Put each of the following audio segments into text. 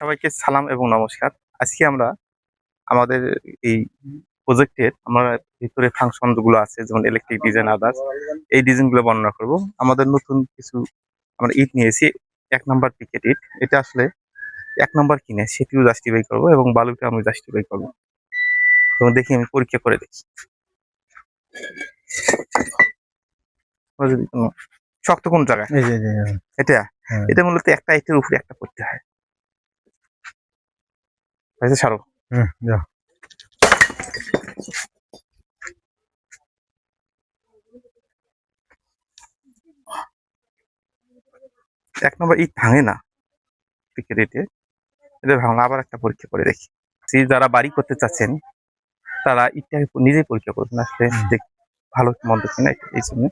সবাইকে সালাম এবং নমস্কার। আজকে আমরা আমাদের এই প্রজেক্টের আমরা ভিতরে ফাংশনগুলো আছে যেমন ইলেকট্রিক ডিজাইন আদার্স এই ডিজাইনগুলো বর্ণনা করব। আমাদের নতুন কিছু আমরা ইট নিয়েছি এক নম্বর পিকেট ইট। এটা আসলে এক নম্বর কিনে সেটিও জাস্টিফাই করব এবং বালুটা আমি জাস্টিফাই করব। এবং দেখি আমি পরীক্ষা করে দেখি। শক্ত কোন জায়গায়? এটা? হ্যাঁ। এটা মূলত একটা ইটের উপরে একটা করতে হয়। হয়েছে সারো হুম, যাও। এক নম্বর ইট ভাঙে না। টিকেটে এটা ভাঙলে আবার একটা পরীক্ষা করে দেখি। সেই যারা বাড়ি করতে চাচ্ছেন তারা ইটটাকে নিজেই পরীক্ষা করবেন আসলে ভালো মন্দ কিনা এই জন্য।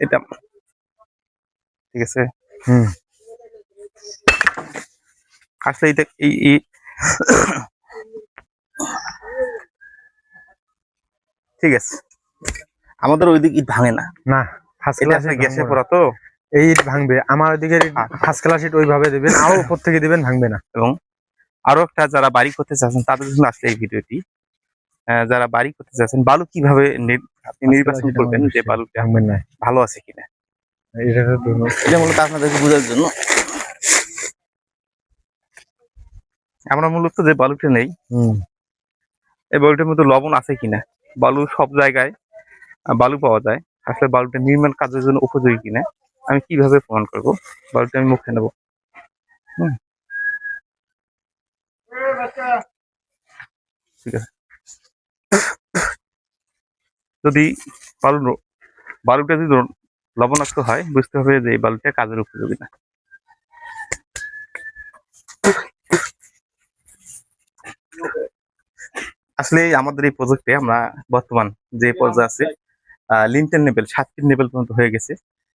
এটা ঠিক আছে? হুম। আসলে এটা এই ঠিক আছে। আমাদের ওইদিক ইট ভাঙে না। না ফার্স্ট ক্লাস গ্যাসে পড়া তো। এই ইট ভাঙবে। আমার ওইদিকে। ফার্স্ট ক্লাস ইট ওইভাবে দিবেন আরও উপর থেকে দিবেন ভাঙবে না। এবং আরও একটা যারা বাড়ি করতে চাচ্ছেন তাদের জন্য আসলে এই ভিডিওটি। যারা বাড়ি করতে চাচ্ছেন বালু কীভাবে আপনি নির্বাচন করবেন যে। বালুটা ভাঙবেন না। ভালো আছে কিনা? এটা মূলত আপনাদেরকে বোঝার জন্য। আমরা মূলত যে বালুটা নেই হুম। এই বালুটার মধ্যে লবণ আছে কিনা? বালু সব জায়গায় বালু পাওয়া যায়। আসলে বালুটা নির্মাণ কাজের জন্য উপযোগী কিনা? আমি কীভাবে প্রমাণ করব? বালুটা আমি মুখে নেব। হুম। ঠিক আছে। যদি বালু বালুটা যদি লবণাক্ত হয় বুঝতে হবে যে এই বালুটা কাজের উপযোগী না। আসলে আমাদের এই প্রজেক্টে আমরা বর্তমান যে পর্যায়ে আছে লিন্টেল নেবেল সাত ফিট নেবেল পর্যন্ত হয়ে গেছে।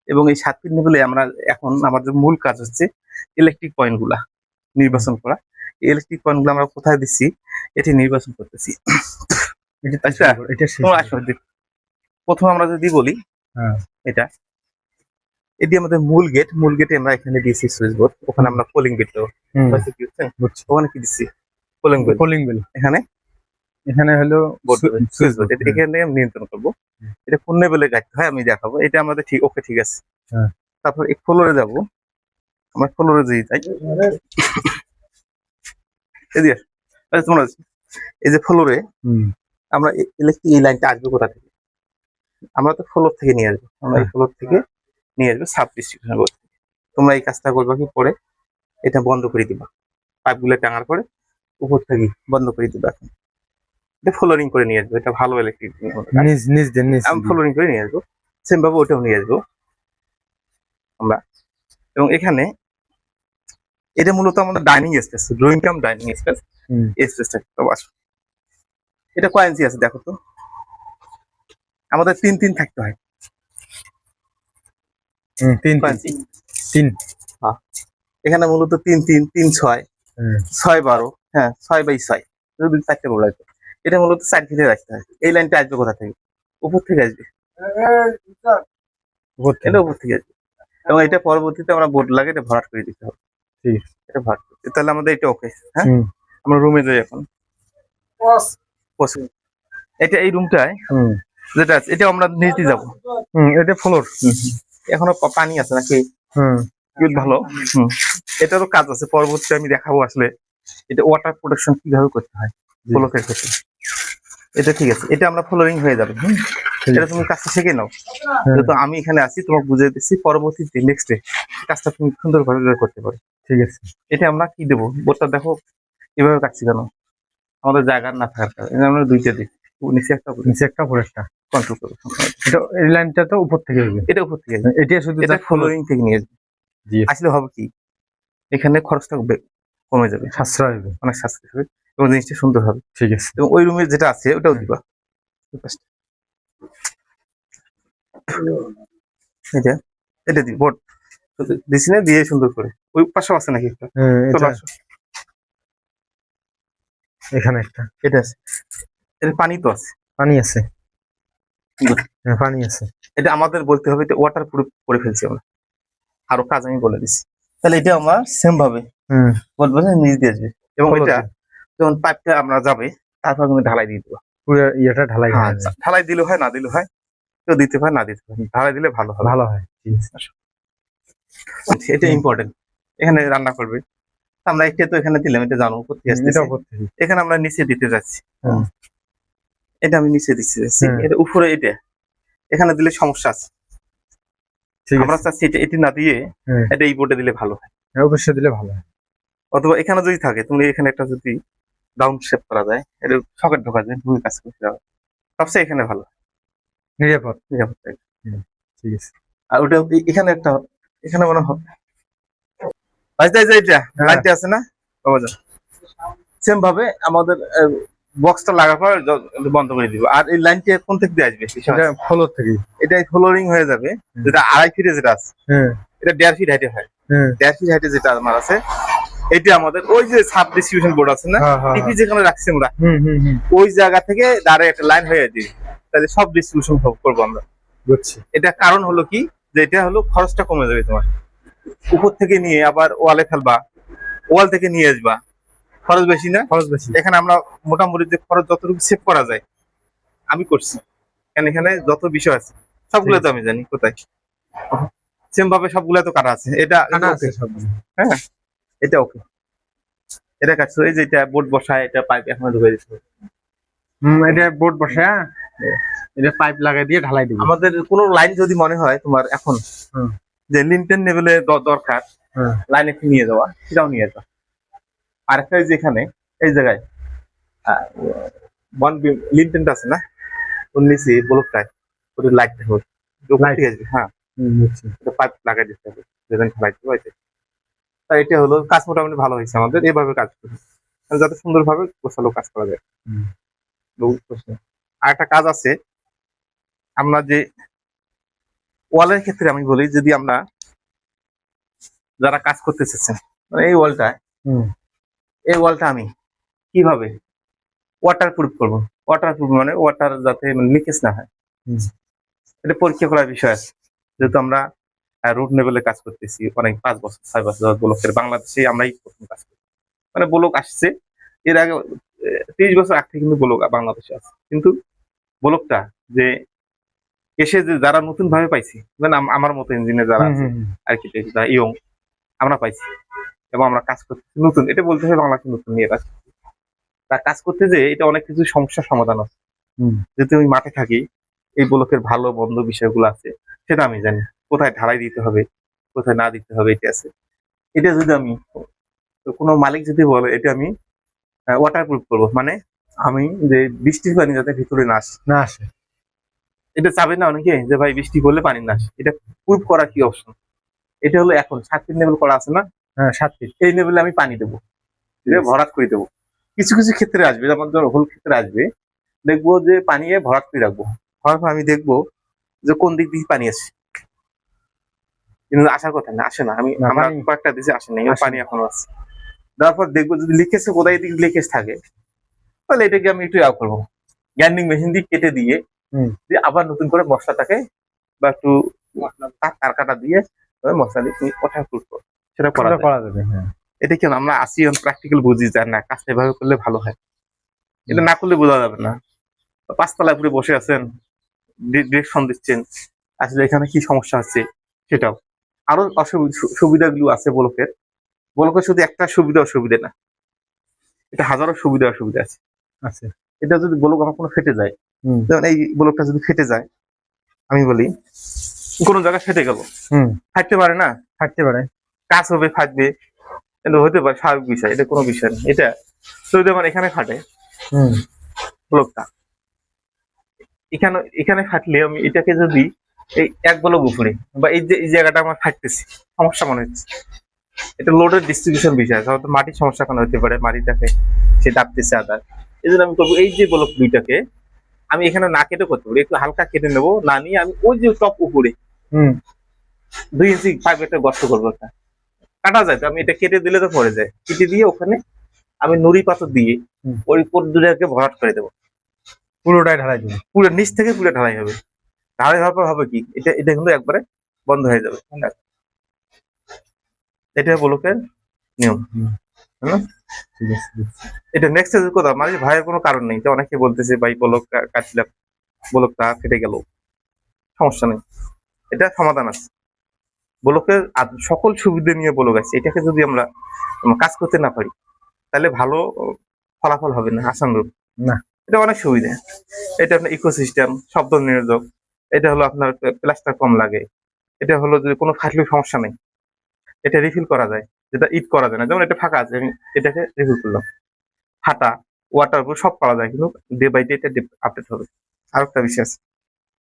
এবং এই সাত ফিট নেবেলে আমরা এখন আমাদের মূল কাজ হচ্ছে ইলেকট্রিক পয়েন্টগুলা নির্বাচন করা। ইলেকট্রিক পয়েন্টগুলো আমরা কোথায় দিচ্ছি? এটি নির্বাচন করতেছি। আচ্ছা, প্রথমে আমরা যদি বলি হ্যাঁ। এটা। এটি আমাদের মূল গেট মূল গেটে আমরা এখানে দিয়েছি সুইচ বোর্ড ওখানে আমরা পোলিং বুঝছি। ওখানে কি দিচ্ছি? পোলিং গেট কলিং বেল এখানে? এখানে হলো সুইচ বোর্ড এখানে আমি নিয়ন্ত্রণ করব। এটা কোন লেভেলে গাইতে হয় আমি দেখাবো। এটা আমাদের ঠিক ওকে ঠিক আছে। হ্যাঁ। তারপর এই ফ্লোরে যাব। আমরা ফ্লোরে যেই যাই। এদিকে তোমরা এই যে ফ্লোরে আমরা ইলেকট্রিক এই লাইনটা আসবে কোথা থেকে? আমরা তো ফ্লোর থেকে নিয়ে আসব। আমরা এই ফ্লোর থেকে নিয়ে আসব সাব ডিস্ট্রিবিউশন থেকে তোমরা এই কাজটা করবা কি পরে এটা বন্ধ করে দিবা। পাইপগুলো টাঙার পরে উপর থেকে বন্ধ করে দিবা এখন। এটা ফ্লোরিং করে নিয়ে আসব এটা ভালো ইলেকট্রিক নিজ নিজ দেন নিজ আমি ফ্লোরিং করে নিয়ে আসব। সেম ভাবে ওটাও নিয়ে আসব। আমরা। এবং এখানে এটা মূলত আমাদের dining space drawing cum dining space এই স্পেসটা আসো। এটা কয় ইঞ্চি আছে দেখো তো? আমাদের তিন তিন থাকতে হয়। তিন তিন। হ্যাঁ। এখানে মূলত তিন তিন তিন ছয়। ছয় বারো। হ্যাঁ ছয় বাই ছয়। যদি চারটে লাগবে। এটা মূলত সাইড ফিটে রাখতে হয়। এই লাইনটা আসবে কোথা থেকে? উপর থেকে আসবে। উপর থেকে। এটা উপর থেকে আসবে। এবং এটা পরবর্তীতে আমরা বোর্ড লাগে এটা ভরাট করে দিতে হবে। ঠিক। এটা ভরাট করতে তাহলে আমাদের এটা ওকে হ্যাঁ? আমরা রুমে যাই এখন। এটা এই রুমটায় হুম, যেটা আছে এটা আমরা নিচে যাব। হুম, এটা ফ্লোর এখনও পানি আছে নাকি? হুম। ভালো। এটারও কাজ আছে। পরবর্তীতে আমি দেখাবো আসলে এটা ওয়াটার প্রোটেকশন কীভাবে করতে হয়। জি। ফ্লোরের ক্ষেত্রে। এটা ঠিক আছে এটা আমরা ফ্লোরিং হয়ে যাবে হুম? এটা তুমি কাজটা শিখে নাও। হ্যাঁ, যেহেতু আমি এখানে আছি তোমাকে বুঝিয়ে দিচ্ছি পরবর্তীতে নেক্সট ডে কাজটা তুমি সুন্দরভাবে করতে পারো। ঠিক আছে। এটা আমরা কি দেবো? বোর্ডটা দেখো এভাবে কাটছি কেন? আমাদের জায়গা না থাকার কারণে। আমরা দুইটা দিই। নিচে একটা নিচে একটা উপরে একটা। কন্ট্রোল করব এটা এই লাইনটা তো উপর থেকে হবে এটা উপর থেকে আসবে। এটা শুধু এটা থেকে নিয়ে আসবে। আসলে হবে কি? এখানে খরচটা কমে যাবে। সাশ্রয় হবে। অনেক সাশ্রয় হবে। এবং জিনিসটা সুন্দর হবে। ঠিক আছে। এবং ওই রুমে যেটা আছে ওটাও দিবা। ওই পাশটা। এটা এটা দি বোর্ড। দিছি না দিয়ে সুন্দর করে। ওই পাশেও আছে নাকি একটা? হ্যাঁ, চলো আসো। এখানে একটা। এটা আছে। এটা পানি তো আছে। পানি আছে। হ্যাঁ পানি আছে। এটা আমাদের বলতে হবে এটা ওয়াটার প্রুফ করে ফেলছি আমরা। আরও কাজ আমি বলে দিচ্ছি তাহলে এটা আমরা সেম ভাবে। হুম বলব যে নিচ দিয়ে আসবে। এবং এটা। যখন পাইপটা আমরা যাবে তারপর কিন্তু ঢালাই দিয়ে দেবো। পুরো ইয়েটা ঢালাই হ্যাঁ, হয়ে। ঢালাই দিলে হয় না দিলে হয়? কেউ দিতে হয় না দিতে পারে। ঢালাই দিলে ভালো হয় ভালো হয় এটা ইম্পর্টেন্ট এখানে রান্না করবে। আমরা একটা তো এখানে দিলাম এটা জানো এটা থেকে। এখানে আমরা নিচে দিতে যাচ্ছি। এটা আমি নিচে দিতে যাচ্ছি। এটা উপরে এটা। এখানে দিলে সমস্যা আছে। আমরা চাচ্ছি এটা এটি না দিয়ে এটা এই বোর্ডে দিলে ভালো হয় হ্যাঁ, অবশ্যই দিলে ভালো হয়। অথবা এখানে যদি থাকে তুমি এখানে একটা যদি ডাউন শেপ করা যায়। এটা সকেট ঢোকা যায় তুমি কাজ করতে যাবে সবচেয়ে এখানে ভালো। নিরাপদ। নিরাপদ ঠিক আছে। আর ওটা এখানে একটা এখানে মনে হবে আচ্ছা এই এটা হ্যাঁ। আছে না? সেম ভাবে আমাদের বক্সটা লাগার পর বন্ধ করে দিব। আর এই লাইনটা কোন থেকে দিয়ে আসবে? ফলোর থেকে। এটা ফ্লোরিং হয়ে যাবে। যেটা আড়াই ফিটে যেটা আছে। হ্যাঁ এটা দেড় ফিট হাইটে হয়। হ্যাঁ দেড় ফিট হাইটে যেটা আমার আছে। এটা আমাদের ওই যে সাব ডিস্ট্রিবিউশন বোর্ড আছে না? হ্যাঁ, হ্যাঁ, টিপি যেখানে রাখছি আমরা। ওই জায়গা থেকে দাঁড়ায় একটা লাইন হয়ে যাবে তাহলে সব ডিস্ট্রিবিউশন করব আমরা। বুঝছি। এটা কারণ হলো কি? যে এটা হলো খরচটা কমে যাবে তোমার। উপর থেকে নিয়ে আবার ওয়ালে ফেলবা। ওয়াল থেকে নিয়ে আসবা। খরচ বেশি না? খরচ বেশি। এখানে আমরা মোটামুটি যে খরচ যতটুকু সেভ করা যায় আমি করছি। কারণ এখানে যত বিষয় আছে সবগুলো তো আমি জানি কোথায়? সেম ভাবে সবগুলো তো কাটা আছে। এটা হ্যাঁ। এটা ওকে এটা কাটছো এই যে এটা বোর্ড বসায় এটা পাইপ এখন ঢুকে দিচ্ছে হুম এটা বোর্ড বসে হ্যাঁ? এটা পাইপ লাগাই দিয়ে ঢালাই দিব। আমাদের কোনো লাইন যদি মনে হয় তোমার এখন যে লিনটেন লেভেলে দরকার হ্যাঁ লাইন একটু নিয়ে যাওয়া সেটাও নিয়ে যাওয়া। আর একটা এই যে এখানে এই জায়গায় ওয়ান লিনটেনটা আছে না? ওর নিচে ব্লকটায় ওটা লাইট Light. ঠিক আছে হ্যাঁ পাইপ লাগাই দিতে হবে যেদিন লাইট হয়েছে তাই এটা হলো কাজ মোটামুটি ভালো হয়েছে আমাদের এভাবে কাজ করি। মানে যাতে সুন্দরভাবে গোছালো কাজ করা যায়। আর একটা কাজ আছে আমরা যে ওয়ালের ক্ষেত্রে আমি বলি যদি আমরা যারা কাজ করতে চাচ্ছেন মানে এই ওয়ালটা হুম। এই ওয়ালটা আমি কীভাবে ওয়াটার প্রুফ করব? ওয়াটার প্রুফ মানে ওয়াটার যাতে লিকেজ না হয়। এটা পরীক্ষা করার বিষয় আছে। যেহেতু আমরা রুট লেভেলে কাজ করতেছি অনেক পাঁচ বছর ছয় বছর ব্লকের বাংলাদেশে আমরাই প্রথম কাজ করি মানে ব্লক আসছে এর আগে তিরিশ বছর আগ থেকে কিন্তু ব্লক বাংলাদেশে আছে কিন্তু ব্লকটা যে এসে যে যারা নতুন ভাবে পাইছি মানে আমার মতো ইঞ্জিনিয়ার যারা আছে। আর্কিটেক্ট বা ইয়ং আমরা পাইছি এবং আমরা কাজ করতেছি নতুন এটা বলতে হবে বাংলাদেশে নতুন নিয়ে কাজ করছি। তা কাজ করতে যে এটা অনেক কিছু সমস্যার সমাধান আছে। যেহেতু আমি মাঠে থাকি এই ব্লকের ভালো বন্ধ বিষয়গুলো আছে সেটা আমি জানি কোথায় ঢালাই দিতে হবে কোথায় না দিতে হবে এটা আছে। এটা যদি আমি তো কোনো মালিক যদি বলে এটা আমি ওয়াটার প্রুফ করব মানে আমি যে বৃষ্টির পানি যাতে ভিতরে না আসে। না আসে। এটা চাবে না অনেকে যে ভাই বৃষ্টি পড়লে পানি না আসে। এটা প্রুফ করা কি অপশন এটা হলো এখন সাত ফিট লেভেল করা আছে না? হ্যাঁ সাত ফিট এই লেভেলে আমি পানি দেবো। ভরাট করে দেবো। কিছু কিছু ক্ষেত্রে আসবে যেমন ধর হোল ক্ষেত্রে আসবে। দেখব যে পানি এ ভরাট করে রাখব। ভরাট আমি দেখব যে কোন দিক দিয়ে পানি আসে। কিন্তু আসার কথা না আসে না। আমি না, আমরা কয়েকটা দিয়েছি আসে নাই আসে পানি এখনও আছে। তারপর দেখব যদি লিকেজে কোথায় দিক লিকেজ থাকে তাহলে এটাকে আমি একটু ইয়া করব। গ্যান্ডিং মেশিন দিয়ে কেটে দিয়ে দিয়ে আবার নতুন করে মশলাটাকে বা একটু তার কাটা দিয়ে মশলা দিয়ে তুমি ওঠা করব সেটা করা করা যাবে হ্যাঁ। এটা কেন আমরা আসি প্র্যাকটিক্যাল বুঝি যে না কাজটা এভাবে করলে ভালো হয়। এটা না করলে বোঝা যাবে না। পাঁচতলায় পুরো বসে আছেন ডিরেকশন দিচ্ছেন আসলে এখানে কি সমস্যা হচ্ছে সেটাও। আরও অসুবিধা সুবিধাগুলো আছে বলকের। বলকের শুধু একটা সুবিধা অসুবিধা না। এটা হাজারো সুবিধা অসুবিধা আছে। এটা যদি বলক আমার কোনো ফেটে যায় যেমন এই বলকটা যদি ফেটে যায় আমি বলি কোনো জায়গায় ফেটে গেল। হুম। ফাটতে পারে না? থাকতে পারে। কাজ হবে ফাটবে। এটা হতে পারে স্বাভাবিক বিষয় এটা কোনো বিষয় না। এটা যদি আমার এখানে ফাটে হুম। ব্লকটা। এখানে এখানে ফাটলে আমি এটাকে যদি এই এক বলক উপরে বা এই যে এই জায়গাটা আমার ফাটতেছি সমস্যা মনে হচ্ছে। এটা লোডের ডিস্ট্রিবিউশন বিষয় সাধারণত মাটির সমস্যা কোনো হতে পারে? মাটিটাকে সে দাবতেছে আদার এই জন্য আমি করব এই যে বলক দুইটাকে আমি এখানে না কেটে করতে পারি একটু হালকা কেটে নেব না নিয়ে আমি ওই যে টপ উপরে হুম। দুই ইঞ্চি পাইপ একটা গর্ত করব একটা। কাটা যায় তো আমি এটা কেটে দিলে তো পড়ে যায়। কেটে দিয়ে ওখানে আমি নুড়ি পাথর দিয়ে ওই কোট দুটাকে ভরাট করে দেবো। পুরোটাই ঢালাই দিবে। পুরো নিচ থেকে পুরো ঢালাই হবে। ঢালাই হওয়ার পর হবে কি? এটা এটা কিন্তু একবারে বন্ধ হয়ে যাবে। এটা ব্লকের নিয়ম। আছে এটা নেক্সট স্টেজ কোথাও মানে ভয়ের কোনো কারণ নেই। অনেকে বলতেছে ভাই ব্লক কাটছিলাম। ব্লকটা কেটে গেল। সমস্যা নেই। এটা সমাধান আছে। ব্লকের সকল সুবিধা নিয়ে ব্লক আছে। এটাকে যদি আমরা কাজ করতে না পারি তাহলে ভালো ফলাফল হবে না আসানুরূপ না। এটা অনেক সুবিধা। এটা আপনার ইকোসিস্টেম শব্দ নিরোধক এটা হলো আপনার প্লাস্টার কম লাগে। এটা হলো যে কোনো ফাটলি সমস্যা নেই, এটা রিফিল করা যায়, যেটা ইট করা যায় না। যেমন এটা ফাঁকা আছে, আমি এটাকে রিফিল করলাম। ফাটা ওয়াটার সব করা যায়, কিন্তু ডে বাই ডে এটা আপডেট হবে। আর একটা বিষয় আছে।